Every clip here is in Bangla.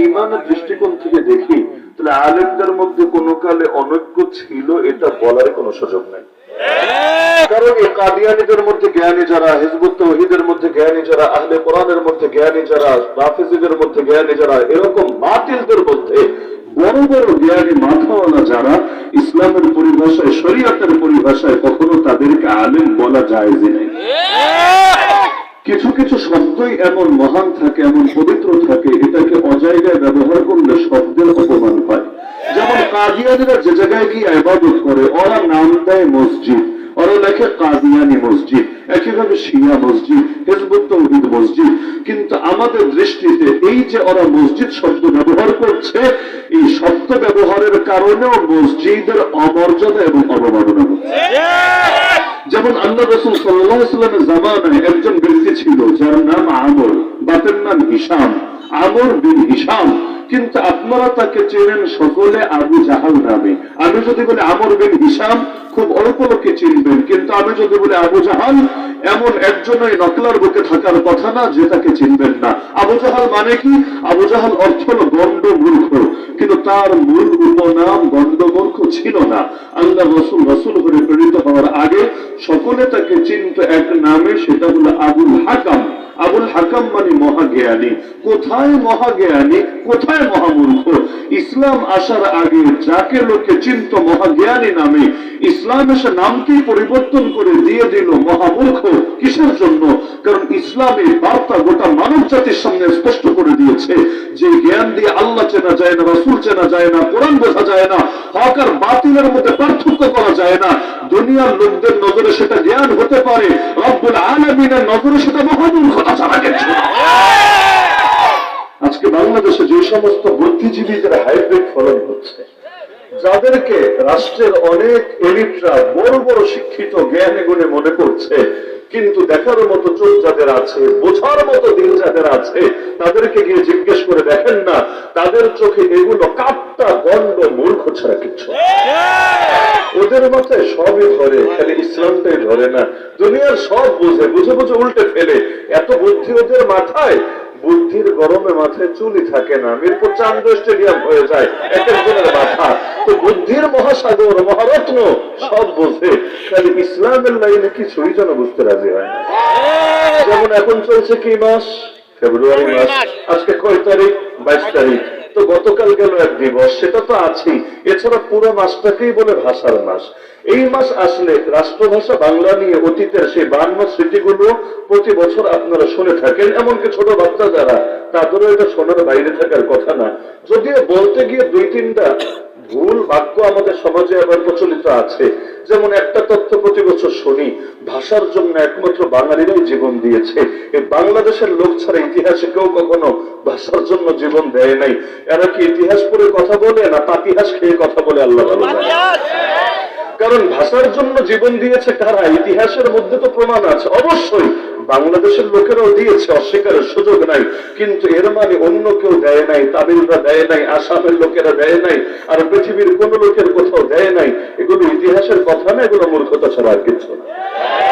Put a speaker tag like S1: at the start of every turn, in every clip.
S1: ইমানের দৃষ্টিকোণ থেকে দেখি তাহলে আলেমদের মধ্যে কোনো কালে অনৈক্য ছিল এটা বলার কোনো সুযোগ নাই। কারণ এই কাদিয়ানিদের মধ্যে জ্ঞানী যারা হিজবুত তৌহিদের মধ্যে জ্ঞানী যারা আহলে কোরআনের মধ্যে জ্ঞানী যারা রাফিজিদের মধ্যে জ্ঞানী যারা এরকম বাতিলদের মধ্যে বড় বড় জ্ঞানী মাথাওয়ালা যারা ইসলামের পরিভাষায় শরীয়তের পরিভাষায় কখনো তাদেরকে আলেম বলা যায় যে নাই কিছু কিছু শব্দই এমন মহান থাকে এমন পবিত্র থাকে এটাকে কাদিয়ানিরা যে জায়গায় গিয়ে আবাদত করে, ওরা নাম দেয় মসজিদ। ওরা লেখে কাদিয়ানি মসজিদ, একইভাবে শিয়া মসজিদ, হেজবুত তৌহিদ মসজিদ। কিন্তু আমাদের দৃষ্টিতে এই যে ওরা মসজিদ শব্দ ব্যবহার করছে, এই শব্দ ব্যবহারের কারণেও মসজিদের অমর্যাদা এবং অবমাননা যেমন আল্লাহ রসুল সাল্লামের জামানায় একজন ব্যক্তি ছিল, যার নাম আমর, বাপের নাম হিসাম আমর বিন হিসাম কিন্তু আপনারা তাকে চেনেন সকলে আবু জাহাল নামে। আমি যদি বলি আমর বিন হিসাম, খুব অল্প লোকে চিনবেন। কিন্তু আমি যদি বলি আবু জাহাল, এমন একজনই নকলার বুকে থাকার কথা না যে তাকে চিনবেন না। আবু জাহাল মানে কি? আবু জাহাল অর্থ হল গণ্ড মূর্খ কিন্তু তার মূল উপনাম গণ্ড মূর্খ ছিল না। আল্লাহ রসুল রসুল করে প্রেরিত হওয়ার আগে সকলে তাকে চিনত এক নামে, সেটা হলো আবুল হাকাম। আবুল হাকাম মানে মহাজ্ঞানী। কোথায় মহাজ্ঞানী? কোথায় মহামূর্খ? ইসলাম আসার আগে যাকে লোকে চিন্ত মহাজ্ঞানী নামে, ইসলাম এসে নামকেই পরিবর্তন করে দিয়ে দিল মহামূর্খ কিসের জন্য? কারণ ইসলামের বার্তা গোটা মানব জাতির সামনে স্পষ্ট করে দিয়েছে যে জ্ঞান দিয়ে আল্লাহ চেনা যায় না, রসুল চেনা যায় না, কোরআন বোঝা যায় না, হক আর বাতিলের মধ্যে পার্থক্য করা যায় না। দুনিয়ার লোকদের নজরে সেটা জ্ঞান হতে পারে রব্বুল আলমিনের নজরে সেটা মহামূর্খতা ছাড়া কিছু। আজকে বাংলাদেশে যে সমস্ত বুদ্ধিজীবীদের হাইব্রিড ফলন হচ্ছে, যাদেরকে রাষ্ট্রের অনেক এলিটরা বড় বড় শিক্ষিত জ্ঞানে গুণে মনে করছে, কিন্তু দেখার মতো চোখ যাদের আছে, বোঝার মতো দিল যাদের আছে, তাদেরকে গিয়ে জিজ্ঞেস করে দেখেন না, তাদের চোখে এগুলো কাপটা গন্ড মূর্খ ছাড়া কিছু ওদের মাথায় সবই ধরে খালি ইসলামটাই ধরে না। দুনিয়ার সব বুঝে বুঝে বুঝে উল্টে ফেলে। এত বুদ্ধি ওদের মাথায় বুদ্ধির গরমে মাথায় চুলি থাকে না। মিরপুর চান্দ স্টেডিয়াম হয়ে যায় এক একজনের মাথা। তো বুদ্ধির মহাসাগর মহারত্ন সব বোঝে। খালি ইসলামের লাইনে কিছুই যেন বুঝতে রাজি হয় না। যেমন এখন চলছে কি মাস? ফেব্রুয়ারি মাস। আজকে কয় তারিখ? বাইশ তারিখ। তো গতকাল গেল এক দিবস, সেটা তো আছেই। এছাড়া পুরো মাসটাকেই বলে ভাষার মাস। এই মাস আসলে রাষ্ট্রভাষা বাংলা নিয়ে অতীতের সেই বান্ন স্মৃতিগুলো প্রতি বছর আপনারা শুনে থাকেন। এমনকি ছোট বাচ্চা যারা, তাদেরও এটা শোনার বাইরে থাকার কথা না। যদিও বলতে গিয়ে দুই তিনটা ভুল বাক্য আমাদের সমাজে আবার প্রচলিত আছে। যেমন একটা তথ্য প্রতি বছর শুনি ভাষার জন্য একমাত্র বাঙালিরাই জীবন দিয়েছে। এই বাংলাদেশের লোক ছাড়া ইতিহাসে কেউ কখনো ভাষার জন্য জীবন দেয় নাই। এরা কি ইতিহাস পড়ে কথা বলে না পাতিহাস খেয়ে কথা বলে আল্লাহ ভালো কারণ ভাষার জন্য জীবন দিয়েছে কারা? ইতিহাসের মধ্যে তো প্রমাণ আছে। অবশ্যই বাংলাদেশের লোকেরাও দিয়েছে অস্বীকারের সুযোগ নাই। কিন্তু এর মানে অন্য কেউ দেয় নাই, তামিলরা দেয় নাই, আসামের লোকেরা দেয় নাই, আর পৃথিবীর কোন লোকের কোথাও দেয় নাই। এগুলো ইতিহাসের কথা না, এগুলো মূর্খতা ছাড়া কিছু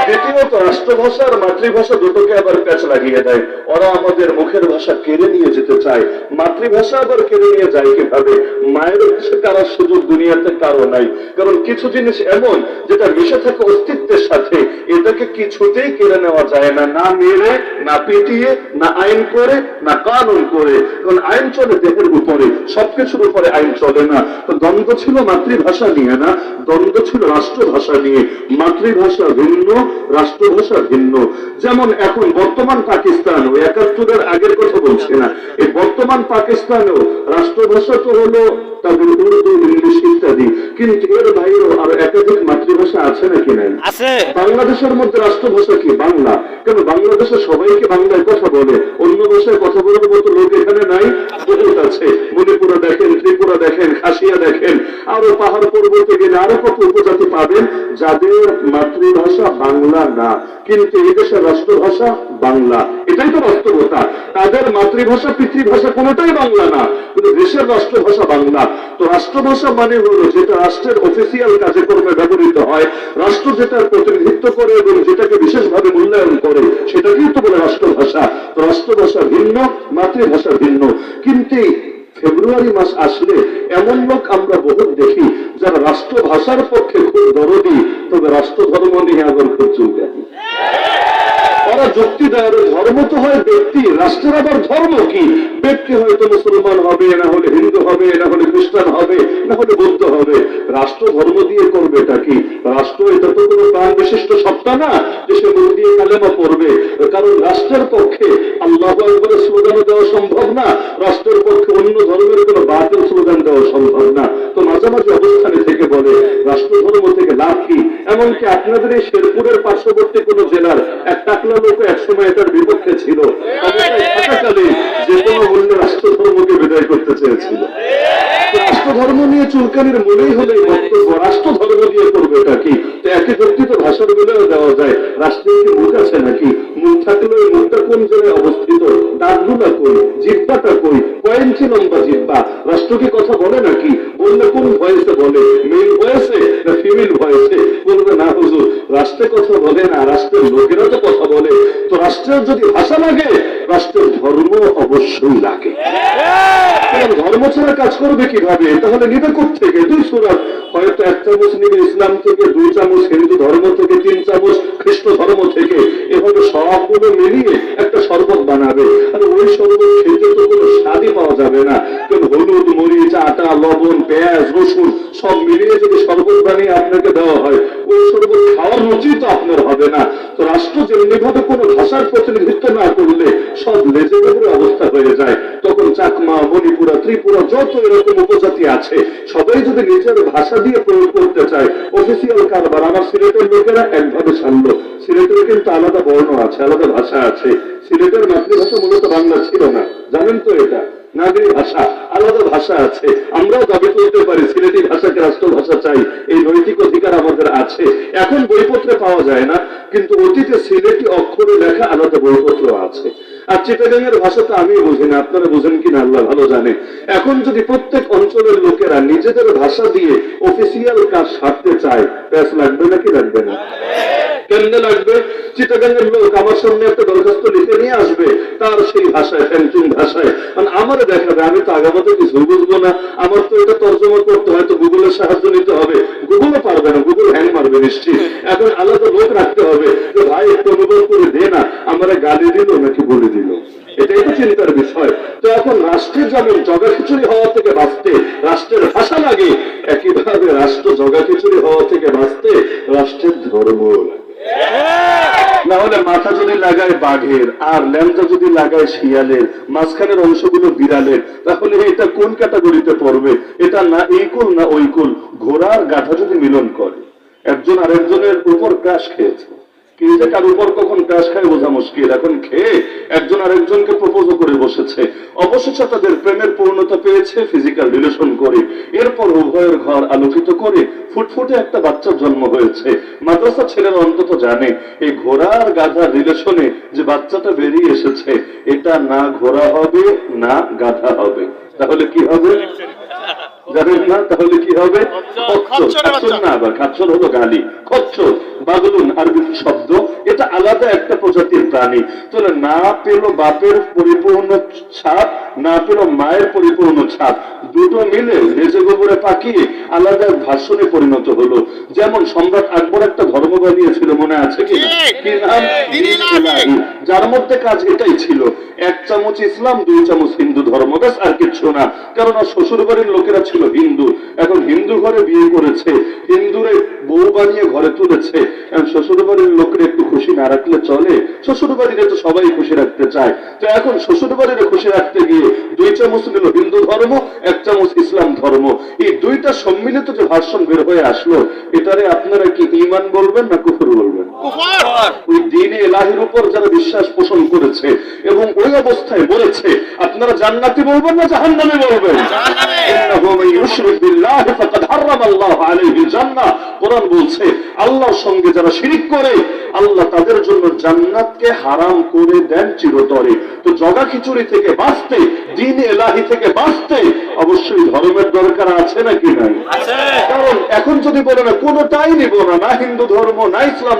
S1: দ্বিতীয়ত, রাষ্ট্রভাষা আর মাতৃভাষা দুটোকে আবার প্যাচ লাগিয়ে দেয়। ওরা আমাদের মুখের ভাষা কেড়ে নিয়ে যেতে চায়। মাতৃভাষা আবার কেড়ে নিয়ে যায় কীভাবে? মায়ের ভাষা কারার সুযোগ দুনিয়াতে কারও নাই। কারণ কিছু জিনিস এমন, যেটা মিশে থাকে অস্তিত্বের সাথে, এটাকে কিছুতেই কেড়ে নেওয়া যায় না। না মেরে না পিটিয়ে, না আইন করে, না কানুন করে। কারণ আইন চলে দেহের উপরে, সবকিছুর উপরে আইন চলে না। তো দ্বন্দ্ব ছিল মাতৃভাষা নিয়ে না, দ্বন্দ্ব ছিল রাষ্ট্রভাষা নিয়ে। মাতৃভাষা ভিন্ন, রাষ্ট্রভাষা ভিন্ন। যেমন এখন বর্তমান পাকিস্তান ও একাত্তরের আগের কথা বলছে না। এই বর্তমান পাকিস্তানেও রাষ্ট্রভাষা তো হলো তাদের উর্দু ইংলিশ ইত্যাদি। কিন্তু এর বাইরেও আরও একাধিক মাতৃভাষা আছে নাকি নাই?
S2: আছে।
S1: বাংলাদেশের মধ্যে রাষ্ট্রভাষা কি বাংলা? কেন বাংলাদেশে সবাইকে বাংলায় কথা বলে? অন্য ভাষায় কথা বলার মতো লোক এখানে নাই? বহুত আছে। মণিপুরা দেখেন ত্রিপুরা দেখেন খাসিয়া দেখেন। আরও পাহাড় পর্বতে গেলে আরও কত উপজাতি পাবেন? যাদের মাতৃভাষা বাংলা না। কিন্তু এদেশের রাষ্ট্রভাষা বাংলা। এটাই তো বাস্তবতা। তাদের মাতৃভাষা পিতৃভাষা কোনোটাই বাংলা না। কিন্তু দেশের রাষ্ট্রভাষা বাংলা তো রাষ্ট্রভাষা মানে হলো যেটা রাষ্ট্রের অফিসিয়াল কাজে ব্যবহৃত হয়, রাষ্ট্র যেটার প্রতিনিধিত্ব করে এবং যেটাকে বিশেষভাবে মূল্যায়ন করে, সেটাকেই তো বলে রাষ্ট্রভাষা। তো রাষ্ট্রভাষা ভিন্ন, মাতৃভাষা ভিন্ন। কিন্তু ফেব্রুয়ারি মাস আসলে এমন লোক আমরা বহুত দেখি যারা রাষ্ট্রভাষার পক্ষে খুব দরদি, তবে রাষ্ট্র ধর্ম নিয়ে আবার খুব চুলকানি ওরা যুক্তি দেয় ধর্ম তো হয় ব্যক্তি। রাষ্ট্রের আবার ধর্ম কি? ব্যক্তি হয়তো মুসলমান হবে, না হলে হিন্দু হবে, না হলে খ্রিস্টান হবে, না হলে বৌদ্ধ হবে। রাষ্ট্র ধর্ম দিয়ে করবে এটা কি? রাষ্ট্র এটা তো কোনো প্রাণ বিশিষ্ট সত্তা না যে সে মুখ দিয়ে কালেমা পড়বে। কারণ রাষ্ট্রের পক্ষে আল্লাহ একবারে স্লোগান দেওয়া সম্ভব না। রাষ্ট্রের পক্ষে অন্য ধর্মের কোনো বাতিল স্লোগান দেওয়া সম্ভব না। তো মাঝামাঝি অবস্থানে থেকে বলে, রাষ্ট্র ধর্ম থেকে লাভ কি? এমনকি আপনাদের এই শেরপুরের পার্শ্ববর্তী কোন জেলার এক টাকলা লোক একসময় এটার বিপক্ষে ছিল। যে কোনো মূল্যে রাষ্ট্র ধর্মকে বিদায় করতে চেয়েছিল। রাষ্ট্র ধর্ম নিয়ে চুলকানির মনেই হলে বক্তব্য রাষ্ট্র ধর্ম দিয়ে করবে এটা কি? একই ব্যক্তি তো ভাষার বেলাও দেওয়া যায় রাষ্ট্রের কি মুখ আছে নাকি? মুখ থাকলে মুখটা কোন জায়গায় অবস্থিত? দাঁতগুলা কই? জিব্বাটা কই? তো রাষ্ট্রের যদি ভাষা লাগে, রাষ্ট্রের ধর্ম অবশ্যই লাগে। ধর্ম ছাড়া কাজ করবে কীভাবে? তাহলে নিবে থেকে দুই সুরাত। হয়তো এক চামচ নিবে ইসলাম থেকে, দুই চামচ হিন্দু ধর্ম থেকে, তিন চামচ খ্রিস্ট ধর্ম থেকে। এভাবে সবগুলো মিলিয়ে একটা শরবত বানাবে। আর ওই শরবত খেতে তো কোনো স্বাদই পাওয়া যাবে না। কারণ হলুদ, মরিচ, আটা, লবণ, পেঁয়াজ, রসুন সব মিলিয়ে যদি শরবত বানিয়ে আপনাকে দেওয়া হয় আপনার হবে না। তো রাষ্ট্র যেমনি ভাবে ভাষার প্রতিনিধিত্ব না করলে সব লেজে অবস্থা হয়ে যায়। তখন চাকমা, মণিপুরা, ত্রিপুরা যত এরকম উপজাতি আছে, সবাই যদি নিজের ভাষা দিয়ে প্রয়োগ করতে চায় অফিসিয়াল কারবার আমার সিলেটের লোকেরা একভাবে সামল। সিলেটের কিন্তু আলাদা বর্ণ আছে, আলাদা ভাষা আছে। আছে। এখন বইপত্রে পাওয়া যায় না, কিন্তু অতীতে সিলেটি অক্ষরে লেখা আলাদা বইপত্র আছে। আর চিটাগাংয়ের ভাষা তো আমি বুঝি না, আপনারা বুঝেন কিনা, আল্লাহ ভালো জানে। এখন যদি প্রত্যেক অঞ্চলের লোকেরা নিজেদের ভাষা দিয়ে অফিসিয়াল কাজ সারতে চায় প্যাস লাগবে নাকি লাগবে না? কেমনে লাগবে? চিটাগাঙ্গের লোক আমার সামনে একটা দরখাস্ত লিখে নিয়ে আসবে, তার সেই ভাষায়, ফ্যান্টুন ভাষায়। মানে আমারে দেখাবে, আমি তো আগামাতে কিছু বুঝব না। আমার তো এটা তর্জমা করতে হয়, তো গুগলের সাহায্য নিতে হবে। নিশ্চিত এখন আলাদা লোক রাখতে হবে। যে ভাই, একটু অনুভব করে দে না, আমার গালি দিল নাকি বলে দিল? এটাই তো চিন্তার বিষয়। তো এখন রাষ্ট্রের যেমন জগা খিচুড়ি হওয়া থেকে বাঁচতে রাষ্ট্রের ভাষা লাগে। একইভাবে রাষ্ট্র জগা খিচুড়ি হওয়া থেকে বাঁচতে রাষ্ট্রের ধর্ম লাগে। না হলে মাথা যদি লাগায় বাঘের, আর ল্যাংচা যদি লাগায় শিয়ালের, মাঝখানের অংশগুলো বিড়ালের, তাহলে এটা কোন ক্যাটাগরিতে পড়বে? এটা না এই কুল না ওই কুল। ঘোড়ার গাধা যদি মিলন করে একজন আরেকজনের উপর ক্রাশ খেয়েছে। কে যে কার উপর কখন ক্রাশ খায় বোঝা মুশকিল। এখন খেয়ে একজন আরেকজনকে প্রপোজ করে বসেছে। অবশেষে তাদের প্রেমের পূর্ণতা পেয়েছে ফিজিক্যাল রিলেশন করে। এরপর উভয়ের ঘর আলোকিত করে ফুটফুটে একটা বাচ্চার জন্ম হয়েছে। মাদ্রাসা ছেলেরা অন্তত জানে, এই ঘোড়ার গাধার রিলেশনে যে বাচ্চাটা বেরিয়ে এসেছে, এটা না ঘোড়া হবে, না গাধা হবে। তাহলে কি হবে? জানেন না? তাহলে কি হবে? খচ্চর না আবার খাচ্চর হলো গালি। খচ্চর বাগলুন আরবি শব্দ। এটা আলাদা একটা প্রজাতির প্রাণী। তাহলে না পেল বাপের পরিপূর্ণ ছাপ না পেল মায়ের পরিপূর্ণ ছাপ। দুটো মিলে লেজে গোবরে পাকিয়ে আলাদা এক ভাষণে পরিণত হলো। যেমন সম্রাট আকবর একটা ধর্ম বানিয়েছিল মনে আছে কি নাম। যার মধ্যে কাজ এটাই ছিল। এক চামচ ইসলাম, দুই চামচ হিন্দু ধর্ম, ব্যাস, আর কিচ্ছু না। কারণ শ্বশুর বাড়ির লোকেরা ছিল হিন্দু। এখন হিন্দু ঘরে বিয়ে করেছে, হিন্দুরে বউ বানিয়ে ঘরে তুলেছে। শ্বশুর বাড়ির লোকের একটু খুশি না রাখলে চলে। শ্বশুর বাড়িরে তো সবাই খুশি রাখতে চায়। তো এখন শ্বশুর বাড়িরে খুশি রাখতে গিয়ে দুই চামচ নিল হিন্দু ধর্ম, এক চামচ ইসলাম ধর্ম। এই দুইটা সম্মিলিত যে ভাষণ বের হয়ে আসলো, এটারে আপনারা কি ইমান বলবেন না কুকুর বলবেন?
S2: কুফর
S1: ওই দিনে এলাহির উপর যারা বিশ্বাস পোষণ করেছে এবং ওই অবস্থায় বলেছে আপনারা জান্নাতি বলবেন না জাহান্নামে বলবেন?
S2: জাহান্নামে।
S1: ইন্নাহু ইউশরিক বিল্লাহি ফাকাদ হারাম আল্লাহু আলাইহি জান্নাহ। কোরআন বলছে আল্লাহর সঙ্গে যারা শিরিক করে আল্লাহ তাদের জন্য জান্নাতকে হারাম করে দেন চিরতরে। তো জগা খিচুড়ি থেকে বাঁচতে দিন এলাহি থেকে বাঁচতে অবশ্যই ধর্মের দরকার আছে নাকি নাই? কারণ এখন যদি বলে না কোনোটাই নিব না না হিন্দু ধর্ম না ইসলাম